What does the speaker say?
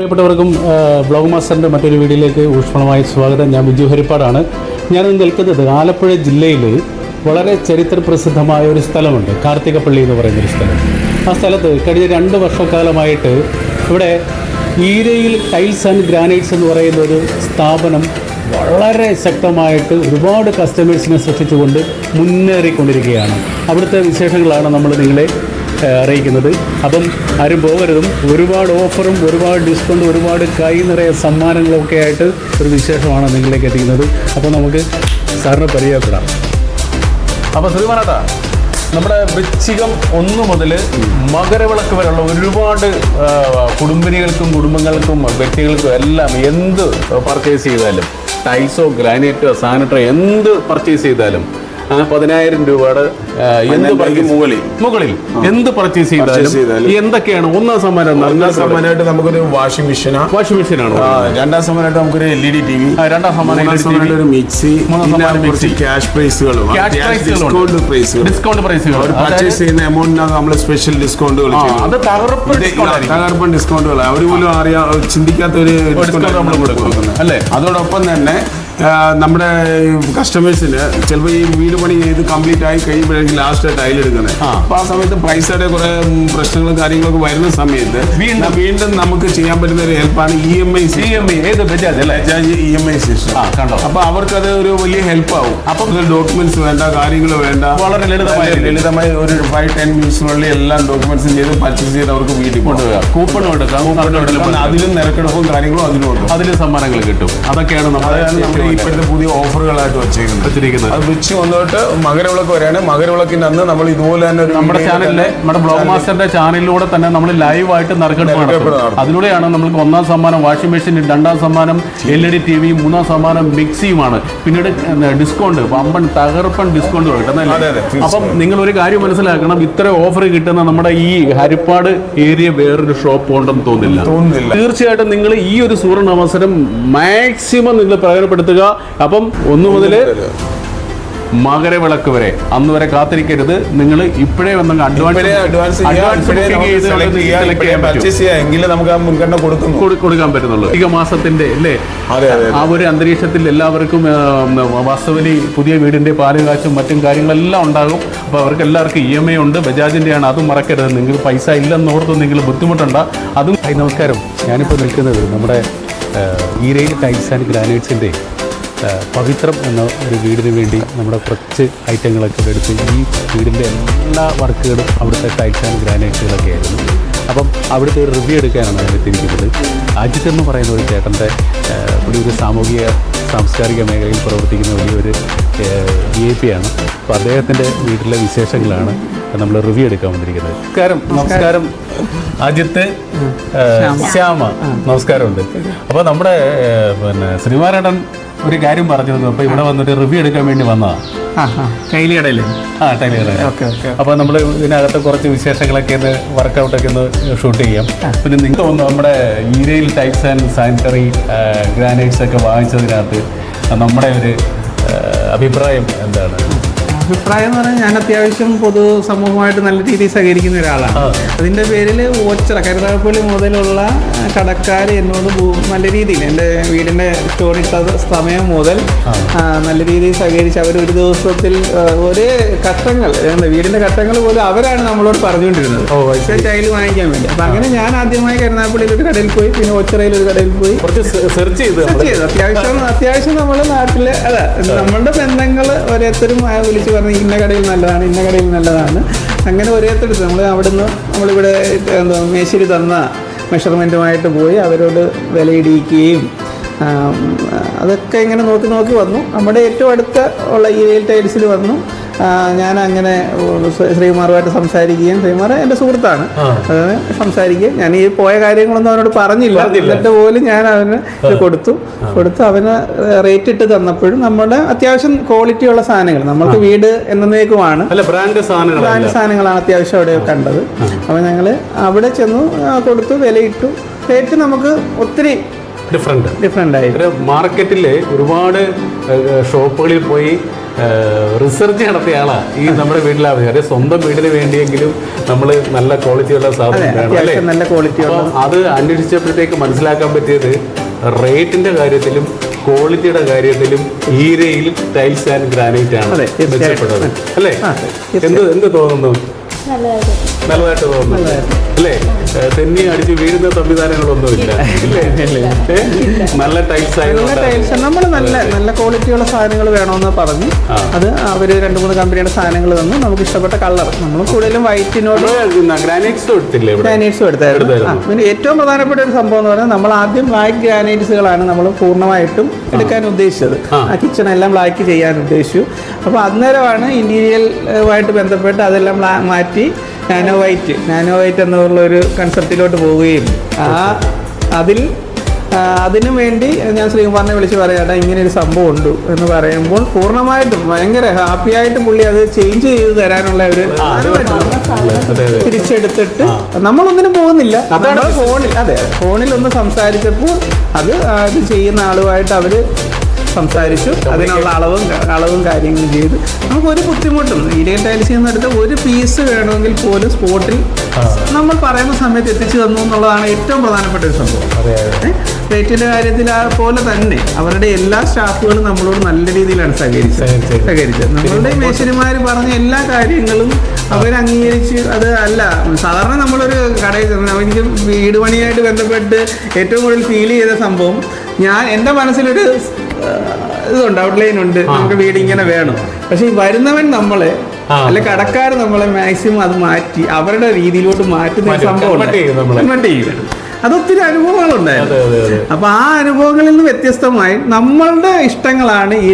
പ്രിയപ്പെട്ടവർക്കും ബ്ലോഗ് മാസ്റ്ററിന്റെ മറ്റൊരു വീഡിയോയിലേക്ക് ഊഷ്മളമായ സ്വാഗതം. ഞാൻ ബിജു ഹരിപ്പാടാണ്. ഞാനിന്ന് നിൽക്കുന്നത് ആലപ്പുഴ ജില്ലയിൽ വളരെ ചരിത്ര പ്രസിദ്ധമായ ഒരു സ്ഥലമുണ്ട്. കാർത്തികപ്പള്ളി എന്ന് പറയുന്നൊരു സ്ഥലം. ആ സ്ഥലത്ത് കഴിഞ്ഞ രണ്ട് വർഷക്കാലമായിട്ട് ഇവിടെ ഈരയിൽ ടൈൽസ് ആൻഡ് ഗ്രാനൈറ്റ്സ് എന്ന് പറയുന്ന ഒരു സ്ഥാപനം വളരെ ശക്തമായിട്ട് ഒരുപാട് കസ്റ്റമേഴ്സിനെ സൃഷ്ടിച്ചുകൊണ്ട് മുന്നേറിക്കൊണ്ടിരിക്കുകയാണ്. അവിടുത്തെ വിശേഷങ്ങളാണ് നമ്മൾ നിങ്ങളെ അറിയിക്കുന്നത്. അപ്പം ആരും പോകരുതും. ഒരുപാട് ഓഫറും ഒരുപാട് ഡിസ്കൗണ്ട് ഒരുപാട് കൈ നിറയെ സമ്മാനങ്ങളൊക്കെ ആയിട്ട് ഒരു വിശേഷമാണ് നിങ്ങളിലേക്ക് എത്തിക്കുന്നത്. അപ്പോൾ നമുക്ക് സാറിനെ പരിചയപ്പെടാം. അപ്പോൾ ശ്രീമാനാഥ നമ്മുടെ വൃശ്ചികം ഒന്ന് മുതൽ മകരവിളക്ക് വരെയുള്ള ഒരുപാട് കുടുംബിനികൾക്കും കുടുംബങ്ങൾക്കും വ്യക്തികൾക്കും എല്ലാം എന്ത് പർച്ചേസ് ചെയ്താലും ടൈൽസോ ഗ്രാനൈറ്റോ സാനിറ്ററോ എന്ത് പർച്ചേസ് ചെയ്താലും പതിനായിരം രൂപയുടെ എന്ത് മുകളിൽ. മുകളിൽ. എന്ത് പർച്ചേസ് ചെയ്താലും. എന്തൊക്കെയാണ്? ഒന്നാം സമ്മാനം ഒന്നാം? സമ്മാനമായിട്ട് നമുക്കൊരു വാഷിംഗ് മെഷീനാ. വാഷിംഗ് മെഷീൻ ആണ് രണ്ടാം സമ്മാനമായിട്ട് നമുക്കൊരു L E D T V. രണ്ടാം സമ്മാനം ഒരു മിക്സി. കുറച്ച്. ക്യാഷ് പ്രൈസുകളും. ഡിസ്കൗണ്ട് പ്രൈസുകൾ ഡിസ്കൗണ്ട് പ്രൈസുകൾ. പർച്ചേസ് ചെയ്യുന്ന എമൗണ്ടിനാണ് നമ്മൾ സ്പെഷ്യൽ ഡിസ്കൗണ്ടുകൾ അത് തകർപ്പൻ ഡിസ്കൗണ്ടുകൾ അവർ പോലും അറിയാ ചിന്തിക്കാത്ത ഒരു ഡിസ്കൗണ്ട് നമ്മൾ കൊടുക്കുന്നത്. അല്ലേ? അതോടൊപ്പം തന്നെ നമ്മുടെ കസ്റ്റമേഴ്സിന് ചിലപ്പോൾ ഈ വീട് പണി ചെയ്ത് കംപ്ലീറ്റ് ആയി കഴിയുമ്പോഴേക്കും ലാസ്റ്റ് ടൈൽ എടുക്കുന്നത്. അപ്പോൾ അപ്പൊ ആ സമയത്ത് പൈസയുടെ കുറെ പ്രശ്നങ്ങളും കാര്യങ്ങളൊക്കെ വരുന്ന സമയത്ത് വീണ്ടും- വീണ്ടും നമുക്ക് ചെയ്യാൻ പറ്റുന്ന ഒരു ഹെൽപ്പാണ് E M I C M ഏത് ബജാജ് അല്ലേ? ഇ എം ഐ സിസ്റ്റം കണ്ടോ. അപ്പൊ അവർക്കത് ഒരു വലിയ ഹെൽപ്പ് ആവും. അപ്പൊ ഡോക്യുമെന്റ്സ് വേണ്ട കാര്യങ്ങൾ വേണ്ട. വളരെ ലളിതമായ ലളിതമായ ഒരു ഫൈവ് ടെൻ മിനിറ്റ്സിനുള്ളിൽ എല്ലാം ഡോക്യുമെന്റ്സും ചെയ്ത് പർച്ചേസ് ചെയ്ത് അവർക്ക് വീട്ടിൽ കൊണ്ടുപോകാം കൂപ്പൺ എടുക്കാം. അപ്പം അതിലും നിരക്കെടുപ്പും കാര്യങ്ങളും അതിലും കൊടുക്കും അതിൽ സമ്മാനങ്ങൾ കിട്ടും. അതൊക്കെയാണ് നമ്മൾ നമ്മുടെ ഇപ്പോഴത്തെ പുതിയ ഓഫറുകളായിട്ട് വെച്ചിരിക്കുന്നത് വെച്ചിരിക്കുന്നത്. അത് വെച്ച് വന്നിട്ട് മകരവിളക്ക് വരെയാണ് മകരവിളക്കിന്റെ അന്ന് നമ്മൾ ഇതുപോലെ തന്നെ നമ്മുടെ ചാനലിലെ നമ്മുടെ ബ്ലോഗ് മാസ്റ്ററിന്റെ ചാനലിലൂടെ തന്നെ നമ്മൾ ലൈവായിട്ട് നറുക്കെടുപ്പ്. അതിലൂടെയാണ് നമ്മൾക്ക് ഒന്നാം സമ്മാനം വാഷിംഗ് മെഷീൻ രണ്ടാം സമ്മാനം L E D T V മൂന്നാം സമ്മാനം മിക്സിയുമാണ് പിന്നീട് ഡിസ്കൗണ്ട് വമ്പൻ തകർപ്പൻ ഡിസ്കൗണ്ട് കിട്ടുന്നല്ലേ അപ്പം നിങ്ങൾ ഒരു കാര്യം മനസ്സിലാക്കണം ഇത്ര ഓഫർ കിട്ടുന്ന നമ്മുടെ ഈ ഹരിപ്പാട് ഏരിയ വേറൊരു ഷോപ്പ് ഉണ്ടെന്ന് തോന്നുന്നില്ല തീർച്ചയായിട്ടും നിങ്ങൾ ഈ ഒരു സുവർണ അവസരം മാക്സിമം നിങ്ങൾ പ്രയോജനപ്പെടുത്തുക അപ്പം ഒന്ന് മുതൽ മകരവിളക്ക് വരെ. അന്ന് വരെ കാത്തിരിക്കരുത്. നിങ്ങൾ ഇപ്പോഴേ വന്ന അഡ്വാൻസ് ഇപ്പോഴേ നമുക്ക് മുൻഗണന കൊടുക്കാൻ പറ്റുന്നുള്ളൂ. ഈ മാസത്തിന്റെ അല്ലേ? ആ ഒരു അന്തരീക്ഷത്തിൽ എല്ലാവർക്കും വാസ്തവലി പുതിയ വീടിന്റെ പാൽ കാച്ചും മറ്റും കാര്യങ്ങളെല്ലാം ഉണ്ടാകും. അപ്പോൾ അവർക്ക് എല്ലാവർക്കും ഇ എം ഐ ഉണ്ട്. ബജാജിന്റെ ആണ് അതും മറക്കരുത്. നിങ്ങൾ പൈസ ഇല്ലെന്നോർത്ത് നിങ്ങൾ ബുദ്ധിമുട്ടണ്ട. അതും. നമസ്കാരം. ഞാനിപ്പോൾ നിൽക്കുന്നത് നമ്മുടെ ഈരയിൽ ടൈൽസ് ആൻഡ് ഗ്രാനൈറ്റ്സിന്റെ പവിത്രം എന്ന ഒരു വീടിന് വേണ്ടി നമ്മുടെ കുറച്ച് ഐറ്റങ്ങളൊക്കെ എടുത്ത് ഈ വീടിന്റെ എല്ലാ വർക്കുകളും അവിടുത്തെ ടൈൽസ് ആൻഡ് ഗ്രാനൈറ്റുകളൊക്കെ ആയിരുന്നു. അപ്പം അവിടുത്തെ ഒരു റിവ്യൂ എടുക്കാനാണ് ഞാൻ എത്തിയിരിക്കുന്നത് അജിത് എന്ന് പറയുന്ന ഒരു ചേട്ടന്റെ ഒരു സാമൂഹിക സാംസ്കാരിക മേഖലയിൽ പ്രവർത്തിക്കുന്ന വലിയൊരു വി ഐ പി ആണ്. അപ്പോൾ അദ്ദേഹത്തിന്റെ വീട്ടിലെ വിശേഷങ്ങളാണ് നമ്മൾ റിവ്യൂ എടുക്കാൻ വന്നിരിക്കുന്നത്. നമസ്കാരം. നമസ്കാരം. അജിത്ത് ശ്യാമ. നമസ്കാരമുണ്ട്. അപ്പോൾ നമ്മുടെ പിന്നെ ശ്രീമാരേട്ടൻ ഒരു കാര്യം പറഞ്ഞിരുന്നു. അപ്പോൾ ഇവിടെ വന്നിട്ട് റിവ്യൂ എടുക്കാൻ വേണ്ടി വന്നതാണ് ആ ആ. ടൈലിയട അപ്പോൾ നമ്മൾ ഇതിനകത്ത് കുറച്ച് വിശേഷങ്ങളൊക്കെ ഒന്ന് വർക്കൗട്ടൊക്കെ ഒന്ന് ഷൂട്ട് ചെയ്യാം. പിന്നെ നിങ്ങൾക്ക് തോന്നുന്നു നമ്മുടെ ഈരയിൽ ടൈപ്സ് ആൻഡ് സാനിറ്ററി ഗ്രാനൈറ്റ്സ് ഒക്കെ വാങ്ങിച്ചതിനകത്ത് നമ്മുടെ ഒരു അഭിപ്രായം എന്താണ്? അഭിപ്രായം എന്ന് പറഞ്ഞാൽ ഞാൻ അത്യാവശ്യം പൊതു സമൂഹമായിട്ട് നല്ല രീതിയിൽ സഹകരിക്കുന്ന ഒരാളാണ്. അതിന്റെ പേരിൽ ഓച്ചറ കരുതാപ്പള്ളി മുതലുള്ള കടക്കാർ എന്നോട് നല്ല രീതിയിൽ എന്റെ വീടിന്റെ സ്റ്റോറി സമയം മുതൽ നല്ല രീതിയിൽ സഹകരിച്ച് അവർ ഒരു ദിവസത്തിൽ ഒരേ ഘട്ടങ്ങൾ വീടിന്റെ ഘട്ടങ്ങൾ പോലും അവരാണ് നമ്മളോട് പറഞ്ഞുകൊണ്ടിരുന്നത്. ഓ, അത് വാങ്ങിക്കാൻ വേണ്ടി. അപ്പം അങ്ങനെ ഞാൻ ആദ്യമായി കരുതാപ്പള്ളിയിൽ ഒരു കടയിൽ പോയി പിന്നെ ഓച്ചറയിൽ ഒരു കടയിൽ പോയി. കുറച്ച് സെർച്ച് ചെയ്ത് അത്യാവശ്യം അത്യാവശ്യം നമ്മൾ നാട്ടിൽ അതെ നമ്മളുടെ ബന്ധങ്ങൾ ഓരോരുത്തരും വിളിച്ച് പറഞ്ഞ് ഇന്ന കടയിൽ നല്ലതാണ് ഇന്ന കടയിൽ നല്ലതാണ്. അങ്ങനെ ഓരോരുത്തരുത്ത് നമ്മൾ അവിടുന്ന് നമ്മളിവിടെ എന്താ മേശരി തന്ന മെഷർമെന്റുമായിട്ട് പോയി അവരോട് വിലയിടിക്കുകയും അതൊക്കെ ഇങ്ങനെ നോക്കി നോക്കി വന്നു. നമ്മുടെ ഏറ്റവും അടുത്ത ഉള്ള ഈ ടൈൽസിൽ വന്നു. ഞാൻ അങ്ങനെ ശ്രീകുമാറുമായിട്ട് സംസാരിക്കുകയും ശ്രീകുമാർ എന്റെ സുഹൃത്താണ്. സംസാരിക്കുകയും ഞാൻ ഈ പോയ കാര്യങ്ങളൊന്നും അവനോട് പറഞ്ഞില്ല. എന്നിട്ട് പോലും ഞാൻ അവന് കൊടുത്തു. കൊടുത്ത് അവന് റേറ്റ് ഇട്ട് തന്നപ്പോഴും നമ്മുടെ അത്യാവശ്യം ക്വാളിറ്റി ഉള്ള സാധനങ്ങൾ നമ്മൾക്ക് വീട് എന്നേക്കുമാണ്. ബ്രാൻഡ് സാധനങ്ങളാണ് അത്യാവശ്യം അവിടെ കണ്ടത്. അപ്പോൾ ഞങ്ങൾ അവിടെ ചെന്നു കൊടുത്തു വിലയിട്ടു. റേറ്റ് നമുക്ക് ഒത്തിരി ഡിഫറെന്റ് ഡിഫറെന്റ് ആയി. മാർക്കറ്റിൽ ഒരുപാട് ഷോപ്പുകളിൽ പോയി റിസർച്ച് നടത്തിയ ആളാ. ഈ നമ്മുടെ വീട്ടിലെ അതായത് സ്വന്തം വീടിന് വേണ്ടിയെങ്കിലും നമ്മൾ നല്ല ക്വാളിറ്റിയുള്ള സാധനം വേണം അല്ലേ? നല്ല ക്വാളിറ്റി ഉള്ള അത് അന്വേഷിച്ചപ്പോഴത്തേക്ക് മനസ്സിലാക്കാൻ പറ്റിയത് റേറ്റിന്റെ കാര്യത്തിലും ക്വാളിറ്റിയുടെ കാര്യത്തിലും ഈരയിൽ ടൈൽസ് ആൻഡ് ഗ്രാനൈറ്റ് ആണ് മെച്ചപ്പെട്ടത്. അല്ലേ? എന്ത് എന്ത് തോന്നുന്നു. നല്ലതായിട്ട് തോന്നുന്നു. അല്ലേ? തെന്നി അടിച്ച് വീഴുന്ന സംവിധാനങ്ങളൊന്നുമില്ല? നല്ല ടൈൽസ് നല്ല ടൈൽസ്. നമ്മൾ നല്ല നല്ല ക്വാളിറ്റിയുള്ള സാധനങ്ങൾ വേണമെന്ന് പറഞ്ഞു. അത് അവർ രണ്ട് മൂന്ന് കമ്പനിയുടെ സാധനങ്ങൾ തന്നു. നമുക്ക് ഇഷ്ടപ്പെട്ട കളർ. നമ്മൾ കൂടുതലും വൈറ്റിനോട് ഗ്രാനൈറ്റ്സ് എടുത്തില്ലേ ഗ്രാനൈറ്റ്സും എടുത്തായിരുന്നു. പിന്നെ ഏറ്റവും പ്രധാനപ്പെട്ട ഒരു സംഭവം എന്ന് പറഞ്ഞാൽ നമ്മൾ ആദ്യം ബ്ലാക്ക് ഗ്രാനൈറ്റ്സുകളാണ് നമ്മൾ പൂർണമായിട്ടും എടുക്കാൻ ഉദ്ദേശിച്ചത്. ആ. കിച്ചൺ എല്ലാം ബ്ലാക്ക് ചെയ്യാൻ ഉദ്ദേശിച്ചു. അപ്പോൾ അന്നേരമാണ് ഇന്റീരിയലുമായിട്ട് ബന്ധപ്പെട്ട് അതെല്ലാം മാറ്റി നാനോ വൈറ്റ് നാനോ വൈറ്റ് എന്നുള്ള ഒരു കൺസെപ്റ്റിലോട്ട് പോവുകയും. ആ അതിൽ അതിനു വേണ്ടി ഞാൻ ശ്രീകുമാറിനെ വിളിച്ച് പറയാട്ടെ ഇങ്ങനെ ഒരു സംഭവം ഉണ്ട് എന്ന് പറയുമ്പോൾ പൂർണമായിട്ടും ഭയങ്കര ഹാപ്പി ആയിട്ട് പുള്ളി അത് ചേഞ്ച് ചെയ്ത് തരാനുള്ള ഒരു തിരിച്ചെടുത്തിട്ട് നമ്മളൊന്നിനും പോകുന്നില്ല. അതാണ് ഫോണിൽ അതെ ഫോണിൽ ഒന്ന് സംസാരിച്ചപ്പോൾ അത് അത് ചെയ്യുന്ന ആളുമായിട്ട് അവർ സംസാരിച്ചു. അതിനുള്ള അളവും അളവും കാര്യങ്ങളും ചെയ്ത്. നമുക്ക് ഒരു ബുദ്ധിമുട്ടും ഇരിയൽ ടൈൽസിൽ നിന്ന് എടുത്ത ഒരു പീസ് വേണമെങ്കിൽ പോലും സ്പോട്ടിൽ നമ്മൾ പറയുന്ന സമയത്ത് എത്തിച്ചു തന്നു എന്നുള്ളതാണ് ഏറ്റവും പ്രധാനപ്പെട്ട ഒരു സംഭവം. റേറ്റിന്റെ കാര്യത്തിൽ പോലെ തന്നെ അവരുടെ എല്ലാ സ്റ്റാഫുകളും നമ്മളോട് നല്ല രീതിയിലാണ് സഹകരിച്ചത്. സഹകരിച്ചത്. നമ്മളുടെ മേശരിമാർ പറഞ്ഞ എല്ലാ കാര്യങ്ങളും അവർ അംഗീകരിച്ച് അത് അല്ല. സാധാരണ നമ്മളൊരു കടയിൽ എനിക്ക് വീട് പണിയായിട്ട് ബന്ധപ്പെട്ട് ഏറ്റവും കൂടുതൽ ഫീൽ ചെയ്ത സംഭവം ഞാൻ എന്റെ മനസ്സിലൊരു ഇതുണ്ട് ഔട്ട്ലൈൻ ഉണ്ട്. നമുക്ക് വീട് ഇങ്ങനെ വേണം. പക്ഷെ ഈ വരുന്നവൻ നമ്മളെ അല്ല കടക്കാർ നമ്മളെ മാക്സിമം അത് മാറ്റി അവരുടെ രീതിയിലോട്ട് മാറ്റുന്ന സംഭവം അതൊത്തിരി ചെയ്യും. അത് ഒത്തിരി അനുഭവങ്ങളുണ്ടായിരുന്നു അപ്പൊ ആ അനുഭവങ്ങളിൽ നിന്ന് വ്യത്യസ്തമായി നമ്മളുടെ ഇഷ്ടങ്ങളാണ് ഈ